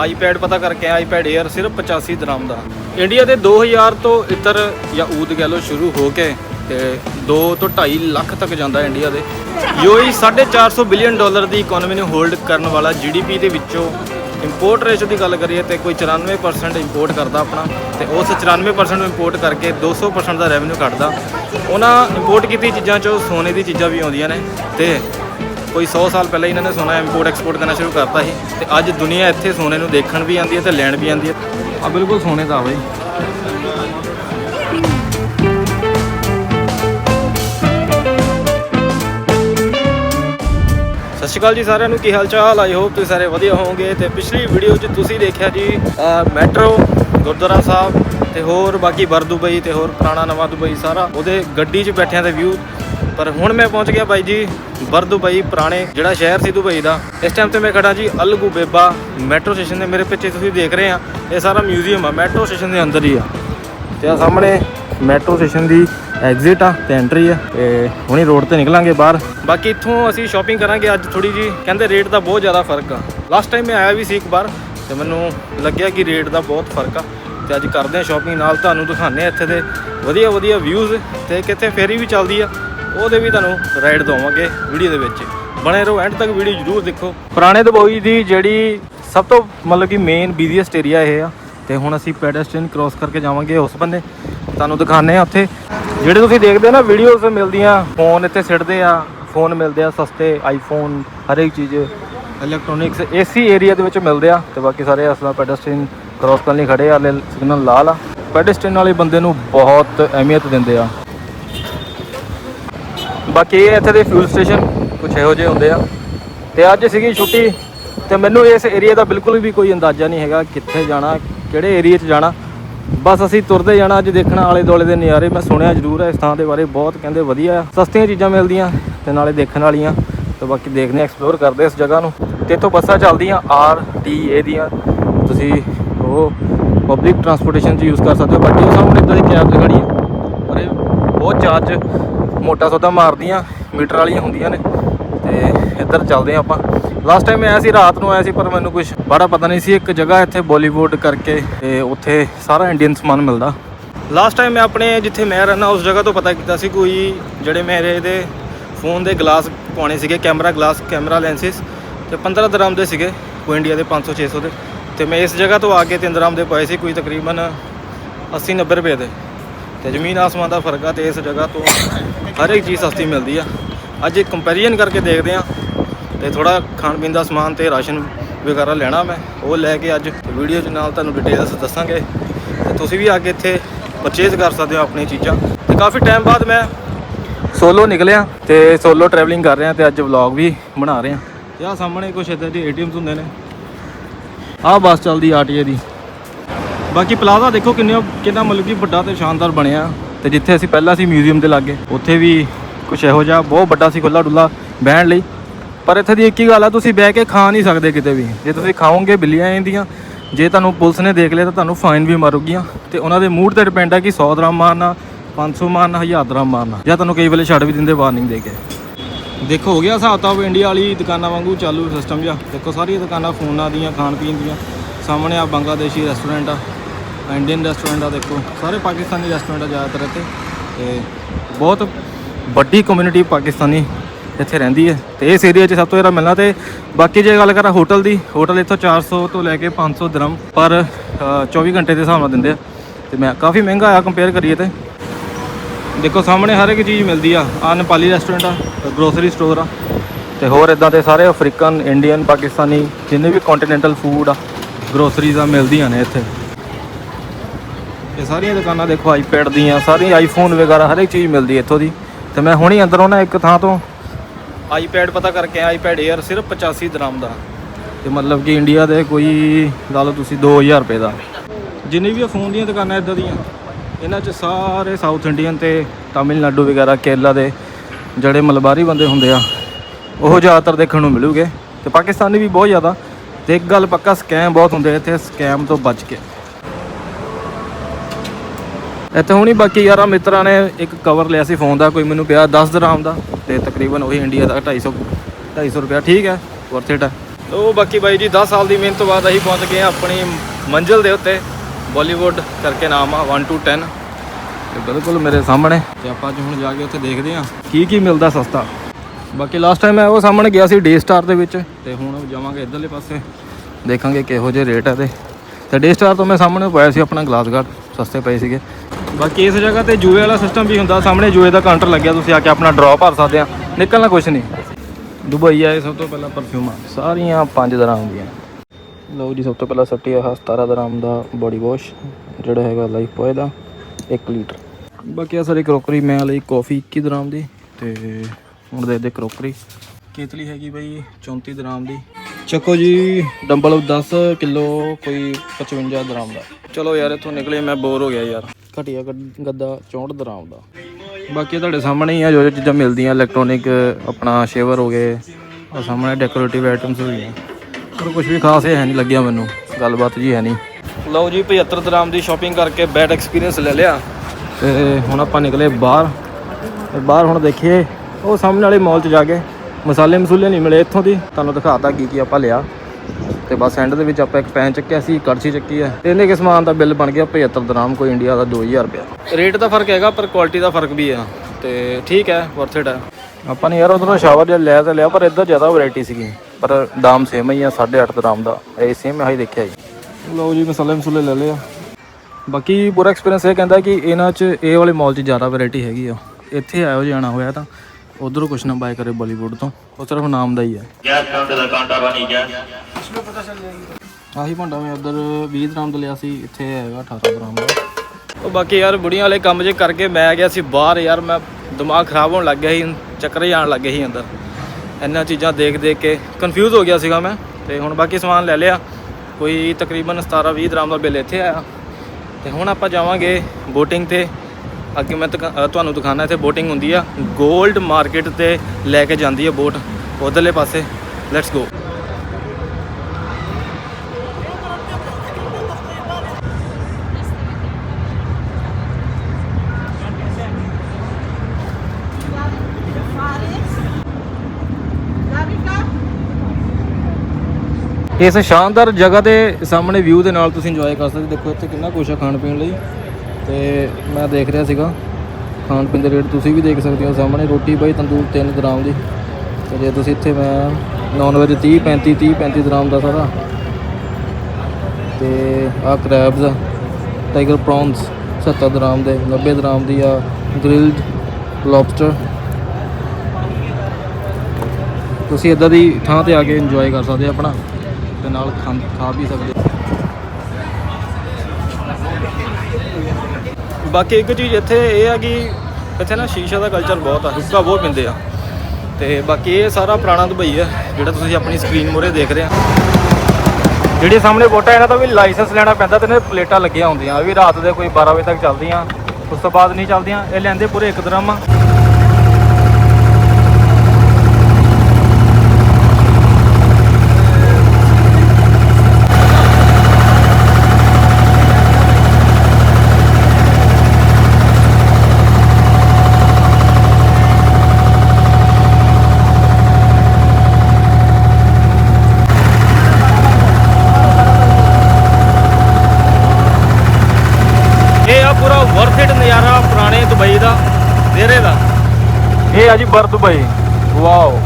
IPad ਪਤਾ ਕਰਕੇ iPad air ਸਿਰਫ 85 ਦਰਾਮ ਦਾ। ਇੰਡੀਆ ਦੇ 2000 ਤੋਂ ਇੱਧਰ ਜਾਂ ਊਦ ਕਹਿ ਲਓ ਸ਼ੁਰੂ ਹੋ ਕੇ ਤੇ 2 ਤੋਂ 2.5 ਲੱਖ ਤੱਕ ਜਾਂਦਾ ਇੰਡੀਆ ਦੇ। ਯੂਏਈ 450 ਬਿਲੀਅਨ ਡਾਲਰ ਦੀ ਇਕਨੋਮੀ ਨੂੰ ਹੋਲਡ ਕਰਨ ਵਾਲਾ ਜੀਡੀਪੀ ਦੇ ਵਿੱਚੋਂ ਇੰਪੋਰਟ ਰੇਸ਼ੋ ਦੀ ਗੱਲ ਕਰੀਏ ਤੇ ਕੋਈ 94% ਇੰਪੋਰਟ ਕਰਦਾ ਆਪਣਾ ਤੇ ਉਸ 94% ਨੂੰ ਇੰਪੋਰਟ ਕਰਕੇ 200% ਦਾ ਰੈਵਨਿਊ ਕੱਢਦਾ। ਉਹਨਾਂ ਇੰਪੋਰਟ ਕੀਤੀ ਚੀਜ਼ਾਂ ਚੋਂ ਸੋਨੇ ਦੀ ਚੀਜ਼ਾਂ ਵੀ ਆਉਂਦੀਆਂ ਨੇ ਤੇ ਕੋਈ 100 ਸਾਲ ਪਹਿਲਾਂ ਇਹਨਾਂ ਨੇ ਸੋਨਾ ਇੰਪੋਰਟ ਐਕਸਪੋਰਟ ਕਰਨਾ ਸ਼ੁਰੂ ਕਰਤਾ ਸੀ ਤੇ ਅੱਜ ਦੁਨੀਆ ਇੱਥੇ ਸੋਨੇ ਨੂੰ ਦੇਖਣ ਵੀ ਆਉਂਦੀ ਹੈ ਤੇ ਲੈਣ ਵੀ ਆਉਂਦੀ ਹੈ। ਆ ਬਿਲਕੁਲ ਸੋਨੇ ਦਾ ਬਈ। ਸਤਿ ਸ਼੍ਰੀ ਅਕਾਲ ਜੀ ਸਾਰਿਆਂ ਨੂੰ, ਕੀ ਹਾਲ ਚਾਲ ਆਈ ਹੋਪ ਤੁਸੀਂ ਸਾਰੇ ਵਧੀਆ ਹੋਵੋਗੇ ਤੇ ਪਿਛਲੀ ਵੀਡੀਓ 'ਚ ਤੁਸੀਂ ਦੇਖਿਆ ਜੀ ਮੈਟਰੋ ਗੁਰਦੁਆਰਾ ਸਾਹਿਬ ਤੇ ਹੋਰ ਬਾਕੀ ਬਰ ਦੁਬਈ ਤੇ ਹੋਰ ਪੁਰਾਣਾ ਨਵਾਂ ਦੁਬਈ ਸਾਰਾ। ਉਹਦੇ ਗੱਡੀ 'ਚ ਬੈਠਿਆਂ ਦੇ ਵਿਊ ਪਰ ਹੁਣ ਮੈਂ ਪਹੁੰਚ ਗਿਆ ਬਾਈ ਜੀ ਬਰ ਦੁਬਈ ਪੁਰਾਣੇ ਜਿਹੜਾ ਸ਼ਹਿਰ ਸੀ ਦੁਬਈ ਦਾ। ਇਸ ਟਾਈਮ ਤੇ ਮੈਂ ਖੜਾ ਜੀ ਅਲ ਗੁਬੇਬਾ ਮੈਟਰੋ ਸਟੇਸ਼ਨ ਦੇ ਮੇਰੇ ਪਿੱਛੇ ਤੁਸੀਂ ਦੇਖ ਰਹੇ ਆ। ਇਹ ਸਾਰਾ ਮਿਊਜ਼ੀਅਮ ਆ, ਮੈਟਰੋ ਸਟੇਸ਼ਨ ਦੇ ਅੰਦਰ ਹੀ ਆ। ਤੇ ਆ ਸਾਹਮਣੇ ਮੈਟਰੋ ਸਟੇਸ਼ਨ ਦੀ ਐਗਜ਼ਿਟ ਆ ਤੇ ਐਂਟਰੀ ਆ। ਤੇ ਹੁਣੀ ਰੋਡ ਤੇ ਨਿਕਲਾਂਗੇ ਬਾਹਰ। ਬਾਕੀ ਇੱਥੋਂ ਅਸੀਂ ਸ਼ਾਪਿੰਗ ਕਰਾਂਗੇ ਅੱਜ ਥੋੜੀ ਜੀ ਕਹਿੰਦੇ ਰੇਟ ਦਾ ਬਹੁਤ ਜ਼ਿਆਦਾ ਫ਼ਰਕ ਆ। ਲਾਸਟ ਟਾਈਮ ਮੈਂ ਆਇਆ ਵੀ ਸੀ ਇੱਕ ਵਾਰ ਤੇ ਮੈਨੂੰ ਲੱਗਿਆ ਕਿ ਰੇਟ ਦਾ ਬਹੁਤ ਫ਼ਰਕ ਆ। ਤੇ ਅੱਜ ਕਰਦੇ ਆ ਸ਼ਾਪਿੰਗ ਨਾਲ ਤੁਹਾਨੂੰ ਦਿਖਾਉਂਦੇ ਆ ਇੱਥੇ ਦੇ ਵਧੀਆ ਵਧੀਆ ਵਿਊਜ਼ ਤੇ ਕਿਤੇ ਫੇਰੀ ਵੀ ਚੱਲਦੀ ਆ। ਉਹਦੇ ਵੀ ਤੁਹਾਨੂੰ ਰਾਈਡ ਦਵਾਂਗੇ ਵੀਡੀਓ ਦੇ ਵਿੱਚ। ਬਣੇ ਰਹੋ ਐਂਡ ਤੱਕ ਵੀਡੀਓ ਜ਼ਰੂਰ ਦੇਖੋ। ਪੁਰਾਣੇ ਦੁਬਈ ਦੀ ਜਿਹੜੀ ਸਭ ਤੋਂ ਮਤਲਬ ਕਿ ਮੇਨ ਬਿਜ਼ੀਐਸਟ ਏਰੀਆ ਇਹ ਆ। ਤੇ ਹੁਣ ਅਸੀਂ ਪੈਡਸਟਰੀਅਨ ਕ੍ਰਾਸ ਕਰਕੇ ਜਾਵਾਂਗੇ ਉਸ ਬੰਨੇ। ਤੁਹਾਨੂੰ ਦਿਖਾਣੇ ਆ ਉੱਥੇ। ਜਿਹੜੇ ਤੁਸੀਂ ਦੇਖਦੇ ਹੋ ਨਾ ਵੀਡੀਓਜ਼ ਮਿਲਦੀਆਂ। ਫੋਨ ਇੱਥੇ ਸਿੱਟਦੇ ਆ। ਫੋਨ ਮਿਲਦੇ ਆ ਸਸਤੇ ਆਈਫੋਨ ਹਰੇਕ ਚੀਜ਼। ਇਲੈਕਟ੍ਰੋਨਿਕਸ ਏਸੀ ਏਰੀਆ ਦੇ ਵਿੱਚ ਮਿਲਦੇ ਆ। ਤੇ ਬਾਕੀ ਸਾਰੇ ਅਸਲਾ ਪੈਡਸਟਰੀਅਨ ਕ੍ਰਾਸ ਕਰਨ ਲਈ ਖੜੇ ਆ। ਸਿਗਨਲ ਲਾਲ ਆ। ਪੈਡਸਟਰੀਅਨ ਵਾਲੇ ਬੰਦੇ ਨੂੰ ਬਹੁਤ ਅਹਿਮੀਅਤ ਦਿੰਦੇ ਆ। ਬਾਕੀ ਇਹ ਇੱਥੇ ਦੇ ਫਿਊਲ ਸਟੇਸ਼ਨ ਕੁਝ ਇਹੋ ਜਿਹੇ ਹੁੰਦੇ ਆ। ਤੇ ਅੱਜ ਸੀਗੀ ਛੁੱਟੀ, ਤੇ ਮੈਨੂੰ ਇਸ ਏਰੀਆ ਦਾ ਬਿਲਕੁਲ ਵੀ ਕੋਈ ਅੰਦਾਜ਼ਾ ਨਹੀਂ ਹੈਗਾ ਕਿੱਥੇ ਜਾਣਾ, ਕਿਹੜੇ ਏਰੀਆ 'ਚ ਜਾਣਾ। ਬਸ ਅਸੀਂ ਤੁਰਦੇ ਜਾਣਾ ਅੱਜ ਦੇਖਣਾ ਆਲੇ ਦੁਆਲੇ ਦੇ ਨਜ਼ਾਰੇ, ਮੈਂ ਸੁਣਿਆ ਜ਼ਰੂਰ ਹੈ ਇਸ ਥਾਂ ਦੇ ਬਾਰੇ, ਬਹੁਤ ਕਹਿੰਦੇ ਵਧੀਆ ਸਸਤੀਆਂ ਚੀਜ਼ਾਂ ਮਿਲਦੀਆਂ ਤੇ ਨਾਲੇ ਦੇਖਣ ਵਾਲੀਆਂ। ਤੇ ਬਾਕੀ ਦੇਖਦੇ ਐਕਸਪਲੋਰ ਕਰਦੇ ਇਸ ਜਗ੍ਹਾ ਨੂੰ। ਤੇ ਇੱਥੋਂ ਬੱਸਾਂ ਚੱਲਦੀਆਂ ਆਰ ਟੀ ਏ ਦੀਆਂ। ਤੁਸੀਂ ਉਹ ਪਬਲਿਕ ਟਰਾਂਸਪੋਰਟੇਸ਼ਨ 'ਚ ਯੂਜ਼ ਕਰ ਸਕਦੇ ਹੋ ਬਾਕੀ ਉਹ ਸਾਹਮਣੇ ਇੱਦਾਂ ਦੀ ਕੈਬ ਤੇ ਖੜੀ ਹੈ ਪਰ ਇਹ ਬਹੁਤ ਚਾਰਜ ਮੋਟਾ ਸੌਦਾ ਮਾਰਦੀਆਂ, ਮੀਟਰ ਵਾਲੀਆਂ ਹੁੰਦੀਆਂ ਨੇ। ਤੇ ਇੱਧਰ ਚੱਲਦੇ ਹਾਂ ਆਪਾਂ। ਲਾਸਟ ਟਾਈਮ ਮੈਂ ਆਇਆ ਸੀ, ਰਾਤ ਨੂੰ ਆਇਆ ਸੀ, ਪਰ ਮੈਨੂੰ ਕੁਝ ਬੜਾ ਪਤਾ ਨਹੀਂ ਸੀ, ਇੱਕ ਜਗ੍ਹਾ ਇੱਥੇ ਬਾਲੀਵੁੱਡ ਕਰਕੇ, ਤੇ ਉੱਥੇ ਸਾਰਾ ਇੰਡੀਅਨ ਸਮਾਨ ਮਿਲਦਾ। ਲਾਸਟ ਟਾਈਮ ਮੈਂ ਆਪਣੇ ਜਿੱਥੇ ਮੈਂ ਰਹਿਣਾ ਉਸ ਜਗ੍ਹਾ ਤੋਂ ਪਤਾ ਕੀਤਾ ਸੀ, ਕੋਈ ਜਿਹੜੇ ਮੇਰੇ ਦੇ ਫੋਨ ਦੇ ਗਲਾਸ ਪਾਉਣੇ ਸੀਗੇ ਕੈਮਰਾ ਗਲਾਸ ਕੈਮਰਾ ਲੈਂਸਿਸ ਤੇ 15 ਦਰਮ ਦੇ ਸੀਗੇ ਕੋਈ ਇੰਡੀਆ ਦੇ 500 600 ਦੇ। ਤੇ ਮੈਂ ਇਸ ਜਗ੍ਹਾ ਤੋਂ ਆ ਕੇ 3 ਦਰਮ ਦੇ ਪਾਏ ਸੀ, ਕੋਈ ਤਕਰੀਬਨ 80 90 ਰੁਪਏ ਦੇ। ਤੇ ਜ਼ਮੀਨ ਆਸਮਾਨ ਦਾ ਫ਼ਰਕ ਆ ਤੇ ਇਸ ਜਗ੍ਹਾ ਤੋਂ ਹਰ ਇੱਕ ਚੀਜ਼ ਸਸਤੀ ਮਿਲਦੀ ਆ। ਅੱਜ ਇੱਕ ਕੰਪੈਰੀਜ਼ਨ ਕਰਕੇ ਦੇਖਦੇ ਆ ਤੇ ਥੋੜਾ ਖਾਣ ਪੀਣ ਦਾ ਸਮਾਨ ਤੇ ਰਾਸ਼ਨ ਵਗੈਰਾ ਲੈਣਾ ਮੈਂ, ਉਹ ਲੈ ਕੇ ਅੱਜ ਵੀਡੀਓ 'ਚ ਨਾਲ ਤੁਹਾਨੂੰ ਡਿਟੇਲਸ ਦੱਸਾਂਗੇ। ਤੇ ਤੁਸੀਂ ਵੀ ਆ ਕੇ ਇੱਥੇ ਪਰਚੇਜ਼ ਕਰ ਸਕਦੇ ਹੋ ਆਪਣੀਆਂ ਚੀਜ਼ਾਂ। ਤੇ ਕਾਫੀ ਟਾਈਮ ਬਾਅਦ ਮੈਂ ਸੋਲੋ ਨਿਕਲਿਆ ਤੇ ਸੋਲੋ ਟਰੈਵਲਿੰਗ ਕਰ ਰਿਹਾ ਤੇ ਅੱਜ ਵਲੌਗ ਵੀ ਬਣਾ ਰਿਹਾ। ਆ ਤੇ ਆ ਸਾਹਮਣੇ ਕੁਛ ਇਦਾਂ ਦੇ ਏਟੀਐਮਸ ਹੁੰਦੇ ਨੇ। ਆਹ ਬੱਸ ਚੱਲਦੀ ਆਰਟੀਏ ਦੀ। ਬਾਕੀ ਪਲਾਜ਼ਾ ਦੇਖੋ ਕਿੰਨਾ ਕਿੰਨਾ ਮਤਲਬ ਕਿ ਵੱਡਾ ਤੇ ਸ਼ਾਨਦਾਰ ਬਣਿਆ। ਤੇ ਜਿੱਥੇ ਅਸੀਂ ਪਹਿਲਾਂ ਸੀ ਮਿਊਜ਼ੀਅਮ ਦੇ ਲਾਗੇ, ਉੱਥੇ ਵੀ ਕੁਝ ਇਹੋ ਜਿਹਾ ਬਹੁਤ ਵੱਡਾ ਸੀ ਖੁੱਲਾ ਡੁੱਲਾ ਬਹਿਣ ਲਈ। ਪਰ ਇੱਥੇ ਦੀ ਇੱਕ ਹੀ ਗੱਲ ਆ, ਤੁਸੀਂ ਬਹਿ ਕੇ ਖਾ ਨਹੀਂ ਸਕਦੇ ਕਿਤੇ ਵੀ। ਜੇ ਤੁਸੀਂ ਖਾਓਗੇ, ਬਿੱਲੀਆਂ ਇਹਦੀਆਂ ਜੇ ਤੁਹਾਨੂੰ ਪੁਲਿਸ ਨੇ ਦੇਖ ਲਿਆ ਤਾਂ ਤੁਹਾਨੂੰ ਫਾਈਨ ਵੀ ਮਾਰੂਗੀਆਂ। ਤੇ ਉਹਨਾਂ ਦੇ ਮੂਡ ਤੇ ਡਿਪੈਂਡ ਆ ਕਿ 100 ਦਰਾਮ ਮਾਰਨਾ 500 ਮਾਰਨਾ 1000 ਦਰਾਮ ਮਾਰਨਾ। ਜਾਂ ਤੁਹਾਨੂੰ ਕਈ ਵੇਲੇ ਛੱਡ ਵੀ ਦਿੰਦੇ ਵਾਰਨਿੰਗ ਦੇ ਕੇ। ਦੇਖੋ, ਹੋ ਗਿਆ ਹਿਸਾਬ ਕਿਤਾਬ, ਇੰਡੀਆ ਵਾਲੀ ਦੁਕਾਨਾਂ ਵਾਂਗੂ ਚਾਲੂ ਸਿਸਟਮ ਜਿਹਾ। ਦੇਖੋ, ਸਾਰੀਆਂ ਦੁਕਾਨਾਂ ਫੋਨਾਂ ਦੀਆਂ ਖਾਣ ਪੀਣ ਦੀਆਂ। ਸਾਹਮਣੇ ਆ ਬੰਗਲਾਦੇਸ਼ੀ ਰੈਸਟੋਰੈਂਟ ਆ। ਇੰਡੀਅਨ ਰੈਸਟੋਰੈਂਟ ਆ ਦੇਖੋ ਸਾਰੇ ਪਾਕਿਸਤਾਨੀ ਰੈਸਟੋਰੈਂਟ ਆ ਜ਼ਿਆਦਾਤਰ ਇੱਥੇ। ਤੇ ਬਹੁਤ ਵੱਡੀ ਕਮਿਊਨਿਟੀ ਪਾਕਿਸਤਾਨੀ ਇੱਥੇ ਰਹਿੰਦੀ ਹੈ। ਤੇ ਇਸ ਏਰੀਆ 'ਚ ਸਭ ਤੋਂ ਜ਼ਿਆਦਾ ਮਿਲਣਾ ਤੇ ਬਾਕੀ ਜੇ ਗੱਲ ਕਰਾਂ ਹੋਟਲ ਦੀ ਹੋਟਲ ਇੱਥੋਂ 400 ਤੋਂ ਲੈ ਕੇ 500 ਦਰਮ ਪਰ ਅ, 24 ਘੰਟੇ ਦੇ ਹਿਸਾਬ ਨਾਲ ਦਿੰਦੇ ਆ। ਤੇ ਮੈਂ ਕਾਫੀ ਮਹਿੰਗਾ ਆ ਕੰਪੇਅਰ ਕਰੀਏ ਤੇ। ਦੇਖੋ ਸਾਹਮਣੇ ਹਰ ਇੱਕ ਚੀਜ਼ ਮਿਲਦੀ ਆ। ਆ ਨੇਪਾਲੀ ਰੈਸਟੋਰੈਂਟ ਆ ਗਰੋਸਰੀ ਸਟੋਰ ਆ। ਤੇ ਹੋਰ ਇਦਾਂ ਦੇ ਸਾਰੇ ਅਫਰੀਕਨ ਇੰਡੀਅਨ ਪਾਕਿਸਤਾਨੀ ਜਿੰਨੇ ਵੀ ਕੰਟੀਨੈਂਟਲ ਫੂਡ ਆ ਗਰੋਸਰੀਜ਼ ਆ ਮਿਲਦੀਆਂ ਨੇ ਇੱਥੇ। ਇਹ ਸਾਰੀਆਂ ਦੁਕਾਨਾਂ ਦੇਖੋ ਆਈਪੈਡ ਦੀਆਂ, ਸਾਰੀਆਂ ਆਈਫੋਨ ਵਗੈਰਾ ਹਰ ਇੱਕ ਚੀਜ਼ ਮਿਲਦੀ ਹੈ ਇੱਥੋਂ ਦੀ। ਤੇ ਮੈਂ ਹੁਣੇ ਅੰਦਰੋਂ ਨਾ ਇੱਕ ਥਾਂ ਤੋਂ ਆਈਪੈਡ ਪਤਾ ਕਰਕੇ ਆਈਪੈਡ 에ਅਰ ਸਿਰਫ 85 ਦਰਾਮ ਦਾ। ਤੇ ਮਤਲਬ ਕਿ ਇੰਡੀਆ ਦੇ ਕੋਈ, ਲਾ ਲਓ ਤੁਸੀਂ 2000 ਰੁਪਏ ਦਾ। ਜਿੰਨੀ ਵੀ ਫੋਨ ਦੀਆਂ ਦੁਕਾਨਾਂ ਇਦਾਂ ਦੀਆਂ, ਇਹਨਾਂ 'ਚ ਸਾਰੇ ਸਾਊਥ ਇੰਡੀਅਨ ਤੇ ਤਾਮਿਲਨਾਡੂ ਵਗੈਰਾ ਕੇਰਲਾ ਦੇ ਜਿਹੜੇ ਮਲਬਾਰੀ ਬੰਦੇ ਹੁੰਦੇ ਆ, ਉਹ ਜ਼ਿਆਦਾਤਰ ਦੇਖਣ ਨੂੰ ਮਿਲੂਗੇ। ਤੇ ਪਾਕਿਸਤਾਨੀ ਵੀ ਬਹੁਤ ਜ਼ਿਆਦਾ। ਤੇ ਇੱਕ ਗੱਲ ਪੱਕਾ ਸਕੈਮ ਬਹੁਤ ਹੁੰਦੇ ਇੱਥੇ ਸਕੈਮ ਤੋਂ ਬਚ ਕੇ। ਇੱਥੇ ਹੁਣੀ ਬਾਕੀ ਯਾਰਾਂ ਮਿੱਤਰਾਂ ਨੇ ਇੱਕ ਕਵਰ ਲਿਆ ਸੀ ਫੋਨ ਦਾ ਕੋਈ ਮੈਨੂੰ ਪਿਆ 10 ਦਰਾਮ ਦਾ ਤੇ ਤਕਰੀਬਨ ਉਹੀ ਇੰਡੀਆ ਦਾ 250 250 ਰੁਪਿਆ ਠੀਕ ਹੈ ਵਰਥ ਇਟ ਹੈ। ਉਹ ਬਾਕੀ ਬਾਈ ਜੀ 10 ਸਾਲ ਦੀ ਮਿਹਨਤ ਤੋਂ ਬਾਅਦ ਅਸੀਂ ਪਹੁੰਚ ਗਏ ਆਪਣੀ ਮੰਜ਼ਿਲ ਦੇ ਉੱਤੇ ਬਾਲੀਵੁੱਡ ਕਰਕੇ ਨਾਮ ਆ 1 to 10 ਤੇ ਬਿਲਕੁਲ ਮੇਰੇ ਸਾਹਮਣੇ। ਤੇ ਆਪਾਂ ਅੱਜ ਹੁਣ ਜਾ ਕੇ ਉੱਥੇ ਦੇਖਦੇ ਹਾਂ ਕੀ ਕੀ ਮਿਲਦਾ ਸਸਤਾ। ਬਾਕੀ ਲਾਸਟ ਟਾਈਮ ਮੈਂ ਉਹ ਸਾਹਮਣੇ ਗਿਆ ਸੀ ਡੇ ਸਟਾਰ ਦੇ ਵਿੱਚ ਤੇ ਹੁਣ ਜਾਵਾਂਗੇ ਇਧਰਲੇ ਪਾਸੇ। ਦੇਖਾਂਗੇ ਕਿਹੋ ਜਿਹੇ ਰੇਟ ਹੈ ਤੇ। ਤੇ ਡੇ ਸਟਾਰ ਤੋਂ ਮੈਂ ਸਾਹਮਣੇ ਪਾਇਆ ਸੀ ਆਪਣਾ ਗਲਾਸ ਗਾਰਡ ਸਸਤੇ ਪਏ ਸੀਗੇ। ਬਾਕੀ ਇਸ ਜਗ੍ਹਾ ਤੇ ਜੂਏ ਵਾਲਾ ਸਿਸਟਮ ਵੀ ਹੁੰਦਾ, ਸਾਹਮਣੇ ਜੂਏ ਦਾ ਕਾਊਂਟਰ ਲੱਗਿਆ, ਤੁਸੀਂ ਆ ਕੇ ਆਪਣਾ ਡਰਾਅ ਭਰ ਸਕਦੇ ਆ। ਨਿਕਲਣਾ ਕੁਝ ਨਹੀਂ। ਦੁਬਈ ਆਏ ਸਭ ਤੋਂ ਪਹਿਲਾਂ ਪਰਫਿਊਮਾਂ ਸਾਰੀਆਂ 5 ਦਰਾਮ ਦੀਆਂ ਲਓ ਜੀ, ਸਭ ਤੋਂ ਪਹਿਲਾਂ ਸੱਟੀ ਆ 17 ਦਰਾਮ ਦਾ ਬੋਡੀ ਵਾਸ਼ ਜਿਹੜਾ ਹੈਗਾ ਲਾਈਫ ਬੋਏ ਦਾ 1 ਲੀਟਰ। ਬਾਕੀ ਆ ਸਾਰੀ ਕਰੋਕਰੀ ਮੈਂ ਲਈ ਕਾਫੀ 21 ਦਰਾਮ ਦੀ, ਤੇ ਹੁਣ ਦੇ ਕਰੋਕਰੀ ਕੇਤਲੀ ਹੈਗੀ ਬਈ 34 ਦਰਾਮ ਦੀ। ਚੱਕੋ ਜੀ ਡੰਬਲ 10 ਕਿਲੋ ਕੋਈ 55 ਦਰਾਮ ਦਾ। ਚਲੋ ਯਾਰ, ਇੱਥੋਂ ਨਿਕਲੇ, ਮੈਂ ਬੋਰ ਹੋ ਗਿਆ ਯਾਰ। ਘਟਿਆ ਗੱਦਾ 64 ਦਰਾਮ ਦਾ। ਬਾਕੀ ਤੁਹਾਡੇ ਸਾਹਮਣੇ ਹੀ ਆ ਜੋ ਜੋ ਚੀਜ਼ਾਂ ਮਿਲਦੀਆਂ ਇਲੈਕਟ੍ਰੋਨਿਕ ਆਪਣਾ ਸ਼ੇਵਰ ਹੋ ਗਏ ਆ ਸਾਹਮਣੇ ਡੈਕੋਰੇਟਿਵ ਆਈਟਮਸ ਵੀ ਹੈ ਪਰ ਕੁਝ ਵੀ ਖਾਸ ਇਹ ਹੈ ਨਹੀਂ ਲੱਗਿਆ ਮੈਨੂੰ ਗੱਲਬਾਤ ਜੀ ਹੈ ਨਹੀਂ। ਲਓ ਜੀ 75 ਦਰਾਮ ਦੀ ਸ਼ਾਪਿੰਗ ਕਰਕੇ ਬੈਡ ਐਕਸਪੀਰੀਅੰਸ ਲੈ ਲਿਆ। ਤੇ ਹੁਣ ਆਪਾਂ ਨਿਕਲੇ ਬਾਹਰ। ਤੇ ਬਾਹਰ ਹੁਣ ਦੇਖੀਏ ਉਹ ਸਾਹਮਣੇ ਵਾਲੇ ਮਾਲ 'ਚ ਜਾ ਕੇ ਮਸਾਲੇ ਮਸੂਲੇ ਨਹੀਂ ਮਿਲੇ ਇੱਥੋਂ ਦੀ। ਤੁਹਾਨੂੰ ਦਿਖਾਤਾ ਕੀ ਕੀ ਆਪਾਂ ਲਿਆ। ਤੇ ਬਸ ਐਂਡ ਦੇ ਵਿੱਚ ਆਪਾਂ ਇੱਕ ਪੈਨ ਚੱਕਿਆ ਸੀ ਕੜਛੀ ਚੱਕੀ ਹੈ ਤੇ ਇਹਨੇ ਕਿ ਸਮਾਨ ਦਾ ਬਿੱਲ ਬਣ ਗਿਆ 75 ਦਰਾਮ ਕੋਈ ਇੰਡੀਆ ਦਾ 2000 ਰੁਪਏ ਰੇਟ ਦਾ ਫ਼ਰਕ ਹੈਗਾ ਪਰ ਕੁਆਲਿਟੀ ਦਾ ਫ਼ਰਕ ਵੀ ਹੈ ਤੇ ਠੀਕ ਹੈ ਵਰਥ ਇਟ ਹੈ ਆਪਾਂ ਨੇ ਯਾਰ ਉਧਰੋਂ ਸ਼ਾਵਰ ਜਿਹਾ ਲਿਆ ਤਾਂ ਲਿਆ ਪਰ ਇੱਧਰ ਜ਼ਿਆਦਾ ਵੈਰਾਈਟੀ ਸੀਗੀ। ਪਰ ਦਾਮ ਸੇਮ ਹੀ ਆ 8.5 ਦਰਾਮ ਦਾ ਇਹ ਸੇਮ ਹੈ ਹੀ ਦੇਖਿਆ ਜੀ। ਲਓ ਜੀ ਮਸਾਲੇ ਮਸੂਲੇ ਲੈ ਲਿਆ ਬਾਕੀ ਪੂਰਾ ਐਕਸਪੀਰੀਅੰਸ ਇਹ ਕਹਿੰਦਾ ਕਿ ਇਹਨਾਂ 'ਚ ਇਹ ਵਾਲੇ ਮਾਲ 'ਚ ਜ਼ਿਆਦਾ ਵੈਰਾਈਟੀ ਹੈਗੀ ਆ। ਇੱਥੇ ਆਇਓ ਜਾਣਾ ਹੋਇਆ ਤਾਂ ਉਧਰੋਂ ਕੁਛ ਨਾ ਬਾਏ ਕਰੇ ਬਾਲੀਵੁੱਡ ਤੋਂ। ਉਹ ਸਿਰਫ ਨਾਮ ਦਾ ਹੀ ਹੈ ਗੈਸ ਕਾਂਟੇ ਦਾ ਕਾਂਟਾ ਬਣੀ ਗਿਆ। ਪਤਾ ਜਾਏਗੀ ਆਹੀ ਭਾਂਡਾ ਮੈਂ ਉਧਰ 20 ਗ੍ਰਾਮ ਦਾ ਲਿਆ ਸੀ ਇੱਥੇ ਹੈਗਾ 18 ਗ੍ਰਾਮ ਦਾ। ਉਹ ਬਾਕੀ ਯਾਰ ਬੁੜੀਆਂ ਵਾਲੇ ਕੰਮ ਜੇ ਕਰਕੇ ਮੈਂ ਗਿਆ ਸੀ ਬਾਹਰ ਯਾਰ ਮੈਂ ਦਿਮਾਗ ਖਰਾਬ ਹੋਣ ਲੱਗ ਗਿਆ ਸੀ ਚੱਕਰ ਹੀ ਆਣ ਲੱਗ ਗਿਆ ਸੀ ਅੰਦਰ। ਇੰਨਾ ਚੀਜ਼ਾਂ ਦੇਖ ਦੇਖ ਕੇ ਕਨਫਿਊਜ਼ ਹੋ ਗਿਆ ਸੀਗਾ ਮੈਂ। ਤੇ ਹੁਣ ਬਾਕੀ ਸਮਾਨ ਲੈ ਲਿਆ। ਕੋਈ ਤਕਰੀਬਨ 17 20 ਗ੍ਰਾਮ ਦਾ ਬਿੱਲ ਇੱਥੇ ਆਇਆ। ਤੇ ਹੁਣ ਆਪਾਂ ਜਾਵਾਂਗੇ ਬੋਟਿੰਗ ਤੇ। ਅੱਗੇ ਮੈਂ ਤੁਹਾਨੂੰ ਦਿਖਾਣਾ ਇੱਥੇ ਬੋਟਿੰਗ ਹੁੰਦੀ ਆ। 골ਡ ਮਾਰਕੀਟ ਤੇ ਲੈ ਕੇ ਜਾਂਦੀ ਆ ਬੋਟ ਉਧਰਲੇ ਪਾਸੇ ਲੈਟਸ ਗੋ ਇਸ ਸ਼ਾਨਦਾਰ ਜਗ੍ਹਾ ਦੇ ਸਾਹਮਣੇ ਵਿਊ ਦੇ ਨਾਲ ਤੁਸੀਂ ਇੰਜੋਏ ਕਰ ਸਕਦੇ ਦੇਖੋ ਇੱਥੇ ਕਿੰਨਾ ਕੁਛ ਆ ਖਾਣ ਪੀਣ ਲਈ। ਤੇ ਮੈਂ ਦੇਖ ਰਿਹਾ ਸੀਗਾ, ਖਾਣ ਪੀਣ ਦੇ ਰੇਟ ਤੁਸੀਂ ਵੀ ਦੇਖ ਸਕਦੇ ਹੋ। ਸਾਹਮਣੇ ਰੋਟੀ, ਬਾਈ, ਤੰਦੂਰ 3 ਗ੍ਰਾਮ ਦੀ। ਤੇ ਜੇ ਤੁਸੀਂ ਇੱਥੇ ਮੈਂ ਨੌਨ ਵੈਜ 30 35 30 35 ਦਰਾਮ ਦਾ ਸਾਰਾ। ਤੇ ਆ ਕ੍ਰੈਬਸ ਟਾਈਗਰ ਪ੍ਰੌਨਸ 70 ਦਰਾਮ ਦੇ 90 ਦਰਾਮ ਦੀ ਆ ਗ੍ਰਿਲਡ ਲੌਬਸਟਰ ਤੁਸੀਂ ਇਦਾਂ ਦੀ ਥਾਂ ਤੇ ਆ ਕੇ ਇੰਜੋਏ ਕਰ ਸਕਦੇ ਆ ਆਪਣਾ। ਤੇ ਨਾਲ ਖਾ ਖਾ ਵੀ ਸਕਦੇ ਬਾਕੀ ਇੱਕ ਚੀਜ਼ ਇੱਥੇ ਇਹ ਆ ਕਿ ਇੱਥੇ ਨਾ ਸ਼ੀਸ਼ਾ ਦਾ ਕਲਚਰ ਬਹੁਤ ਆ, ਹੁੱਕਾ ਬਹੁਤ ਪਿੰਦੇ ਆ। ਤੇ ਬਾਕੀ ਇਹ ਸਾਰਾ ਪੁਰਾਣਾ ਦੁਬਈ ਆ, ਜਿਹੜਾ ਤੁਸੀਂ ਆਪਣੀ ਸਕਰੀਨ ਮੂਹਰੇ ਦੇਖ ਰਹੇ ਆ। ਜਿਹੜੀ ਸਾਹਮਣੇ ਵੋਟਾਂ ਇਹਨਾਂ ਦਾ ਵੀ ਲਾਇਸੈਂਸ ਲੈਣਾ ਪੈਂਦਾ ਤੇ ਇਹਨਾਂ ਦੇ ਪਲੇਟਾਂ ਲੱਗੀਆਂ ਹੁੰਦੀਆਂ ਇਹ ਵੀ ਰਾਤ ਦੇ ਕੋਈ 12 ਵਜੇ ਤੱਕ ਚੱਲਦੀਆਂ, ਉਸ ਤੋਂ ਬਾਅਦ ਨਹੀਂ ਚੱਲਦੀਆਂ, ਇਹ ਲੈਂਦੇ ਪੂਰੇ ਇੱਕ ਦਰਮ ਆ ਇਹ ਆ ਪੂਰਾ ਵਰਥ ਇਟ ਨਜ਼ਾਰਾ ਪੁਰਾਣੇ ਦੁਬਈ ਦਾ ਦੇਰੇ ਦਾ। ਇਹ ਆ ਜੀ ਬਰ ਦੁਬਈ। ਵਾਓ।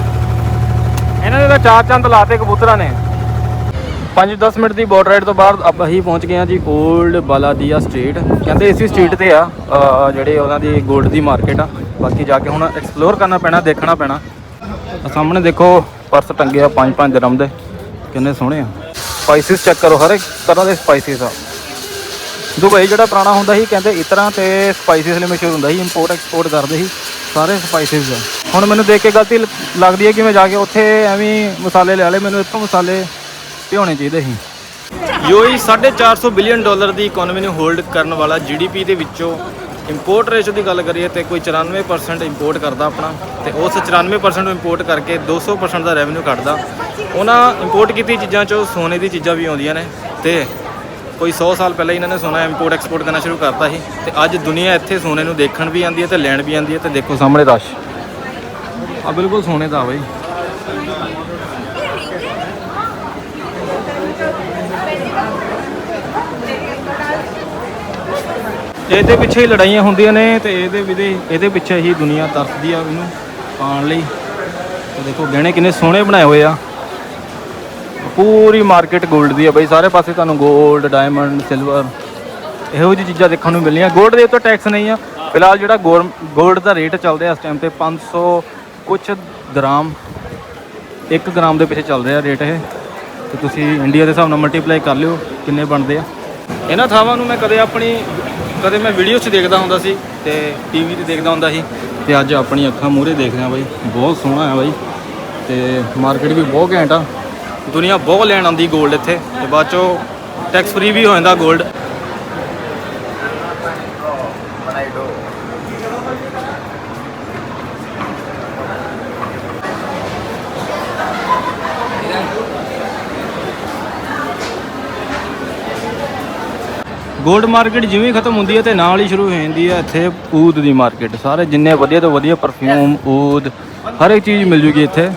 ਇਹਨਾਂ ਦੇ ਤਾਂ ਚਾਰ ਚੰਦ ਲਾਤੇ ਕਬੂਤਰਾਂ ਨੇ। 5-10 ਮਿੰਟ ਦੀ ਬੋਟ ਰਾਈਡ ਤੋਂ ਬਾਅਦ ਆਪਾਂ ਹੀ ਪਹੁੰਚ ਗਏ ਆ ਜੀ 올ਡ ਬਾਲਾਦੀਆ ਸਟਰੀਟ ਕਹਿੰਦੇ ਇਸੇ ਸਟਰੀਟ ਤੇ ਆ ਜਿਹੜੇ ਉਹਨਾਂ ਦੀ 골ਡ ਦੀ ਮਾਰਕੀਟ ਆ। ਬਾਕੀ ਜਾ ਕੇ ਹੁਣ ਐਕਸਪਲੋਰ ਕਰਨਾ ਪੈਣਾ ਦੇਖਣਾ ਪੈਣਾ। ਸਾਹਮਣੇ ਦੇਖੋ ਪਰਸ ਟੰਗੇ ਆ 5-5 ਦਰਮ ਦੇ। ਕਿੰਨੇ ਸੋਹਣੇ ਆ। ਸਪਾਈਸਿਸ ਚੈੱਕ ਕਰੋ ਹਰ ਇੱਕ ਤਰ੍ਹਾਂ ਦੇ ਸਪਾਈਸਿਸ ਆ। ਦੁਬਈ ਜਿਹੜਾ ਪੁਰਾਣਾ ਹੁੰਦਾ ਸੀ, ਕਹਿੰਦੇ ਇਤਰਾ ਤੇ ਸਪਾਈਸਿਸ ਲਈ ਮਸ਼ਹੂਰ ਹੁੰਦਾ ਸੀ ਇੰਪੋਰਟ ਐਕਸਪੋਰਟ ਕਰਦੇ ਸੀ, ਸਾਰੇ ਸਪਾਈਸਿਸ ਹੁਣ ਮੈਨੂੰ ਦੇਖ ਕੇ ਗਲਤੀ ਲੱਗਦੀ ਹੈ ਕਿ ਮੈਂ ਜਾ ਕੇ ਉੱਥੇ ਐਵੇਂ ਮਸਾਲੇ ਲੈ ਲਏ, ਮੈਨੂੰ ਇੱਥੋਂ ਮਸਾਲੇ ਭਿਉਣੇ ਚਾਹੀਦੇ ਸੀ। ਯੂਏਈ 450 ਬਿਲੀਅਨ ਡਾਲਰ ਦੀ ਇਕਨੋਮੀ ਨੂੰ ਹੋਲਡ ਕਰਨ ਵਾਲਾ ਜੀਡੀਪੀ ਦੇ ਵਿੱਚੋਂ ਇੰਪੋਰਟ ਰੇਸ਼ੋ ਦੀ ਗੱਲ ਕਰੀਏ ਤੇ ਕੋਈ 94% ਇੰਪੋਰਟ ਕਰਦਾ ਆਪਣਾ ਤੇ ਉਸ 94% ਨੂੰ ਇੰਪੋਰਟ ਕਰਕੇ 200% ਦਾ ਰੈਵਨਿਊ ਕੱਢਦਾ। ਉਹਨਾਂ ਇੰਪੋਰਟ ਕੀਤੀ ਚੀਜ਼ਾਂ ਚੋਂ ਸੋਨੇ ਦੀ ਚੀਜ਼ਾਂ ਵੀ ਆਉਂਦੀਆਂ ਨੇ ਤੇ ਕੋਈ 100 ਸਾਲ ਪਹਿਲਾਂ ਇਹਨਾਂ ਨੇ ਸੋਨਾ ਇੰਪੋਰਟ ਐਕਸਪੋਰਟ ਕਰਨਾ ਸ਼ੁਰੂ ਕਰਤਾ ਸੀ ਤੇ ਅੱਜ ਦੁਨੀਆ ਇੱਥੇ ਸੋਨੇ ਨੂੰ ਦੇਖਣ ਵੀ ਆਉਂਦੀ ਹੈ ਤੇ ਲੈਣ ਵੀ ਆਉਂਦੀ ਹੈ ਤੇ ਦੇਖੋ ਸਾਹਮਣੇ ਰਸ਼। ਆ ਬਿਲਕੁਲ ਸੋਨੇ ਦਾ ਬਾਈ। ਇਹਦੇ ਪਿੱਛੇ ਹੀ ਲੜਾਈਆਂ ਹੁੰਦੀਆਂ ਨੇ ਤੇ ਇਹਦੇ ਵਿਦੇ ਇਹਦੇ ਪਿੱਛੇ ਹੀ ਦੁਨੀਆ ਤਰਸਦੀ ਆ ਇਹਨੂੰ ਪਾਣ ਲਈ। ਦੇਖੋ ਗਹਿਣੇ ਕਿੰਨੇ ਸੋਹਣੇ ਬਣਾਏ ਹੋਏ ਆ। ਪੂਰੀ ਮਾਰਕੀਟ 골ਡ ਦੀ ਹੈ ਬਾਈ, ਸਾਰੇ ਪਾਸੇ ਤੁਹਾਨੂੰ 골ਡ ਡਾਇਮੰਡ ਸਿਲਵਰ ਇਹੋ ਜਿਹੀ ਚੀਜ਼ਾਂ ਦੇਖਣ ਨੂੰ ਮਿਲਣੀਆਂ। 골ਡ ਦੇ ਉੱਤੇ ਟੈਕਸ ਨਹੀਂ ਆ। ਫਿਲਹਾਲ ਜਿਹੜਾ 골ਡ ਦਾ ਰੇਟ ਚੱਲਦਾ ਇਸ ਟਾਈਮ ਤੇ 500 ਕੁਛ ਦਰਾਮ 1 ਗ੍ਰਾਮ ਦੇ ਪਿੱਛੇ ਚੱਲ ਰਿਹਾ ਰੇਟ ਇਹ। ਤੇ ਤੁਸੀਂ ਇੰਡੀਆ ਦੇ ਹਿਸਾਬ ਨਾਲ ਮਲਟੀਪਲਾਈ ਕਰ ਲਿਓ, ਕਿੰਨੇ ਬਣਦੇ ਆ। ਇਹਨਾਂ ਥਾਵਾਂ ਨੂੰ ਮੈਂ ਕਦੇ ਆਪਣੀ ਕਦੇ ਮੈਂ ਵੀਡੀਓ 'ਚ ਦੇਖਦਾ ਹੁੰਦਾ ਸੀ ਤੇ ਟੀਵੀ ਤੇ ਦੇਖਦਾ ਹੁੰਦਾ ਸੀ। ਤੇ ਅੱਜ ਆਪਣੀ ਅੱਖਾਂ ਮੂਹਰੇ ਦੇਖ ਰਿਹਾ ਬਾਈ, ਬਹੁਤ ਸੋਹਣਾ ਹੈ ਬਾਈ। ਤੇ ਮਾਰਕੀਟ ਵੀ ਬਹੁਤ ਘੈਂਟ ਆ। ਦੁਨੀਆ ਬਹੁਤ ਲੈਣ ਆਉਂਦੀ 골ਡ ਇੱਥੇ ਤੇ ਬਾਅਦ ਚੋਂ ਟੈਕਸ ਫ੍ਰੀ ਵੀ ਹੋ ਜਾਂਦਾ 골ਡ ਗੋਲਡ ਮਾਰਕੀਟ ਜਿਵੇਂ ਖਤਮ ਹੁੰਦੀ ਹੈ ਤੇ ਨਾਲ ਹੀ ਸ਼ੁਰੂ ਹੋ ਜਾਂਦੀ ਹੈ ਇੱਥੇ ਊਦ ਦੀ ਮਾਰਕੀਟ ਸਾਰੇ ਜਿੰਨੇ ਵਧੀਆ ਤੋਂ ਵਧੀਆ ਪਰਫਿਊਮ ਊਦ ਹਰ ਇੱਕ ਚੀਜ਼ ਮਿਲ ਜੂਗੀ ਇੱਥੇ।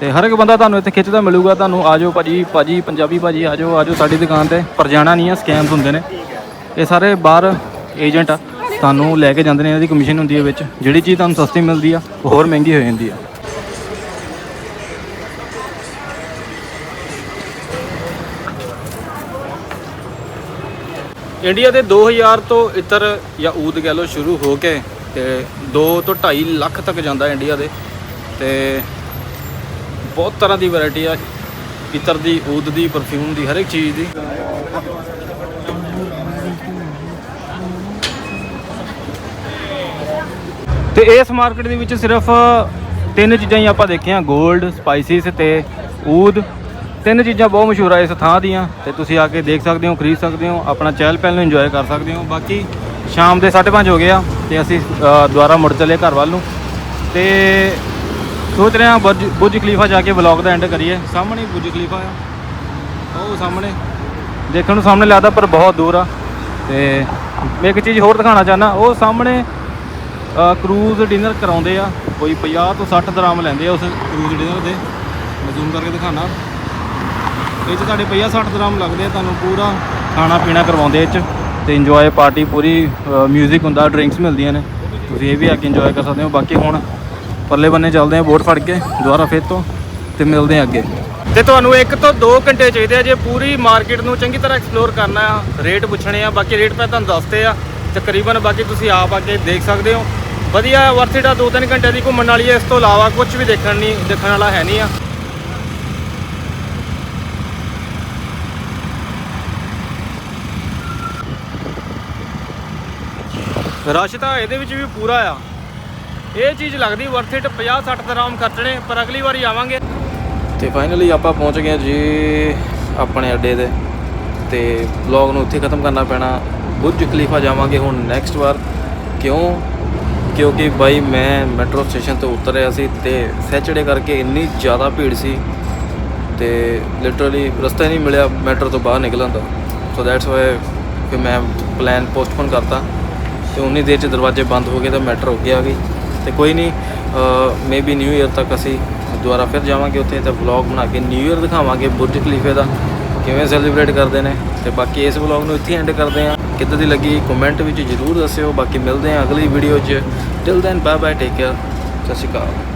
ਤੇ ਹਰ ਇੱਕ ਬੰਦਾ ਤੁਹਾਨੂੰ ਇੱਥੇ ਖਿੱਚਦਾ ਮਿਲੂਗਾ, ਤੁਹਾਨੂੰ ਆਜੋ ਭਾਜੀ ਭਾਜੀ, ਪੰਜਾਬੀ ਭਾਜੀ ਆਜੋ ਆਜੋ ਸਾਡੀ ਦੁਕਾਨ ਤੇ। ਪਰ ਜਾਣਾ ਨਹੀਂ ਆ ਸਕੈਮਸ ਹੁੰਦੇ ਨੇ। ਇਹ ਸਾਰੇ ਬਾਹਰ ਏਜੰਟ ਆ, ਤੁਹਾਨੂੰ ਲੈ ਕੇ ਜਾਂਦੇ ਨੇ ਇਹਨਾਂ ਦੀ ਕਮਿਸ਼ਨ ਹੁੰਦੀ ਹੈ ਵਿੱਚ। ਜਿਹੜੀ ਚੀਜ਼ ਤੁਹਾਨੂੰ ਸਸਤੀ ਮਿਲਦੀ ਆ, ਉਹ ਹੋਰ ਮਹਿੰਗੀ ਹੋ ਜਾਂਦੀ ਆ। ਇੰਡੀਆ ਦੇ 2000 ਤੋਂ ਇਤਰ ਜਾਂ ਊਦ ਕਹਿ ਲਓ ਸ਼ੁਰੂ ਹੋ ਕੇ ਤੇ 2 ਤੋਂ 2.5 ਲੱਖ ਤੱਕ ਜਾਂਦਾ ਇੰਡੀਆ ਦੇ। ਤੇ ਬਹੁਤ ਤਰ੍ਹਾਂ ਦੀ ਵੈਰਾਈਟੀ ਆ। ਇਤਰ ਦੀ, ਊਦ ਦੀ ਪਰਫਿਊਮ ਦੀ ਹਰ ਇੱਕ ਚੀਜ਼ ਦੀ। ਤੇ ਇਸ ਮਾਰਕੀਟ ਦੇ ਵਿੱਚ ਸਿਰਫ ਤਿੰਨ ਚੀਜ਼ਾਂ ਹੀ ਆਪਾਂ ਦੇਖੀਆਂ 골ਡ ਸਪਾਈਸਿਸ ਤੇ ਊਦ। ਤਿੰਨ ਚੀਜ਼ਾਂ ਬਹੁਤ ਮਸ਼ਹੂਰ ਆ ਇਸ ਥਾਂ ਦੀਆਂ। ਤੇ ਤੁਸੀਂ ਆ ਕੇ ਦੇਖ ਸਕਦੇ ਹੋ, ਖਰੀਦ ਸਕਦੇ ਹੋ, ਆਪਣਾ ਚਹਿਲ ਪਹਿਲ ਨੂੰ ਇੰਜੋਏ ਕਰ ਸਕਦੇ ਹੋ। ਬਾਕੀ ਸ਼ਾਮ ਦੇ 5:30 ਹੋ ਗਏ ਆ ਤੇ ਅਸੀਂ ਦੁਬਾਰਾ ਮੁੜ ਚੱਲੇ ਘਰ ਵੱਲ ਨੂੰ। ਤੇ ਸੋਚ ਰਹੇ ਹਾਂ ਬੁਰਜ ਬੁਰਜ ਖਲੀਫਾ ਜਾ ਕੇ ਵਲੌਗ ਦਾ ਐਂਡ ਕਰੀਏ। ਸਾਹਮਣੇ ਹੀ ਬੁਰਜ ਖਲੀਫਾ ਆ। ਉਹ ਸਾਹਮਣੇ। ਦੇਖਣ ਨੂੰ ਸਾਹਮਣੇ ਲੱਗਦਾ ਪਰ ਬਹੁਤ ਦੂਰ ਆ। ਤੇ ਮੈਂ ਇੱਕ ਚੀਜ਼ ਹੋਰ ਦਿਖਾਉਣਾ ਚਾਹਨਾ ਉਹ ਸਾਹਮਣੇ ਕਰੂਜ਼ ਡਿਨਰ ਕਰਾਉਂਦੇ ਆ। ਕੋਈ 50 ਤੋਂ 60 ਦਰਾਮ ਲੈਂਦੇ ਆ ਉਸ ਕਰੂਜ਼ ਡਿਨਰ ਦੇ। ਮੈਂ ਜ਼ੂਮ ਕਰਕੇ ਦਿਖਾਣਾ ਇਹ 'ਚ ਤੁਹਾਡੇ 50 60 ਦਰਾਮ ਲੱਗਦੇ ਆ। ਤੁਹਾਨੂੰ ਪੂਰਾ ਖਾਣਾ ਪੀਣਾ ਕਰਵਾਉਂਦੇ ਇਹ 'ਚ। ਤੇ ਇੰਜੋਏ ਪਾਰਟੀ ਪੂਰੀ 뮤직 ਹੁੰਦਾ ਡਰਿੰਕਸ ਮਿਲਦੀਆਂ ਨੇ। ਤੁਸੀਂ ਇਹ ਵੀ ਆ ਕੇ ਇੰਜੋਏ ਕਰ ਸਕਦੇ ਹੋ। ਬਾਕੀ ਹੁਣ ਪਰਲੇ ਬੰਨੇ ਚੱਲਦੇ ਆ ਬੋਟ ਫੜ ਕੇ, ਦੁਬਾਰਾ ਫਿਰ ਤੋਂ, ਤੇ ਮਿਲਦੇ ਆ ਅੱਗੇ। ਤੇ ਤੁਹਾਨੂੰ ਇੱਕ ਤੋਂ 2 ਘੰਟੇ ਚਾਹੀਦੇ ਆ, ਜੇ ਪੂਰੀ ਮਾਰਕੀਟ ਨੂੰ ਚੰਗੀ ਤਰ੍ਹਾਂ ਐਕਸਪਲੋਰ ਕਰਨਾ ਆ, ਰੇਟ ਪੁੱਛਣੇ ਆ, ਬਾਕੀ ਰੇਟ ਮੈਂ ਤੁਹਾਨੂੰ ਦੱਸਦੇ ਆ, ਤਕਰੀਬਨ ਬਾਕੀ ਤੁਸੀਂ ਆਪ ਆ ਕੇ ਦੇਖ ਸਕਦੇ ਹੋ। ਵਧੀਆ ਵਰਥ ਇਟ ਆ 2-3 ਘੰਟੇ ਦੀ ਘੁੰਮਣ ਵਾਲੀ ਹੈ ਇਸ ਤੋਂ ਇਲਾਵਾ ਕੁਝ ਵੀ ਦੇਖਣ ਨਹੀਂ, ਦੇਖਣ ਵਾਲਾ ਹੈ ਨਹੀਂ ਆ। ਰਸ਼ ਤਾਂ ਇਹਦੇ ਵਿੱਚ ਵੀ ਪੂਰਾ ਆ। ਇਹ ਚੀਜ਼ ਲੱਗਦੀ ਵਰਥ ਇਟ 50 60 ਦਰਾਮ ਖਰਚਣੇ, ਪਰ ਅਗਲੀ ਵਾਰੀ ਆਵਾਂਗੇ। ਤੇ ਫਾਈਨਲੀ ਆਪਾਂ ਪਹੁੰਚ ਗਏ ਜੀ ਆਪਣੇ ਅੱਡੇ ਦੇ ਤੇ ਵਲੌਗ ਨੂੰ ਉੱਥੇ ਖਤਮ ਕਰਨਾ ਪੈਣਾ। ਬੁਰਜ ਖਲੀਫਾ ਜਾਵਾਂਗੇ ਹੁਣ ਨੈਕਸਟ ਵਾਰ। ਕਿਉਂ? ਕਿਉਂਕਿ ਬਾਈ ਮੈਂ ਮੈਟਰੋ ਸਟੇਸ਼ਨ ਤੋਂ ਉਤਰ ਰਿਹਾ ਸੀ ਤੇ ਸੈਚਰਡੇ ਕਰਕੇ ਇੰਨੀ ਜ਼ਿਆਦਾ ਭੀੜ ਸੀ। ਤੇ ਲਿਟਰਲੀ ਰਸਤਾ ਹੀ ਨਹੀਂ ਮਿਲਿਆ ਮੈਟਰੋ ਤੋਂ ਬਾਹਰ ਨਿਕਲਣ ਦਾ। ਸੋ ਦੈਟਸ ਵਾਈ ਕਿ ਮੈਂ ਪਲਾਨ ਪੋਸਟਪੋਨ ਕਰਤਾ। ਤੇ ਉਨੀ ਦੇਰ ਚ ਦਰਵਾਜ਼ੇ ਬੰਦ ਹੋ ਗਏ ਤਾਂ ਮੈਟਰੋ ਅੱਗੇ ਆ ਗਈ। ਤੇ ਕੋਈ ਨਹੀਂ ਮੇਬੀ ਨਿਊ ਇਅਰ ਤੱਕ ਅਸੀਂ ਦੁਬਾਰਾ ਫਿਰ ਜਾਵਾਂਗੇ ਉੱਥੇ ਤੇ ਵਲੌਗ ਬਣਾ ਕੇ ਨਿਊ ਇਅਰ ਦਿਖਾਵਾਂਗੇ ਬੁਰਜ ਖਲੀਫੇ ਦਾ, ਕਿਵੇਂ ਸੈਲੀਬ੍ਰੇਟ ਕਰਦੇ ਨੇ ਤੇ ਬਾਕੀ ਇਸ ਵਲੌਗ ਨੂੰ ਇੱਥੇ ਐਂਡ ਕਰਦੇ ਹਾਂ। ਕਿੱਦਾਂ ਦੀ ਲੱਗੀ ਕਮੈਂਟ ਵਿੱਚ ਜਰੂਰ ਦੱਸਿਓ। ਬਾਕੀ ਮਿਲਦੇ ਹਾਂ ਅਗਲੀ ਵੀਡੀਓ 'ਚ। Till then bye bye take care ਸਤਿ ਸ਼੍ਰੀ ਅਕਾਲ।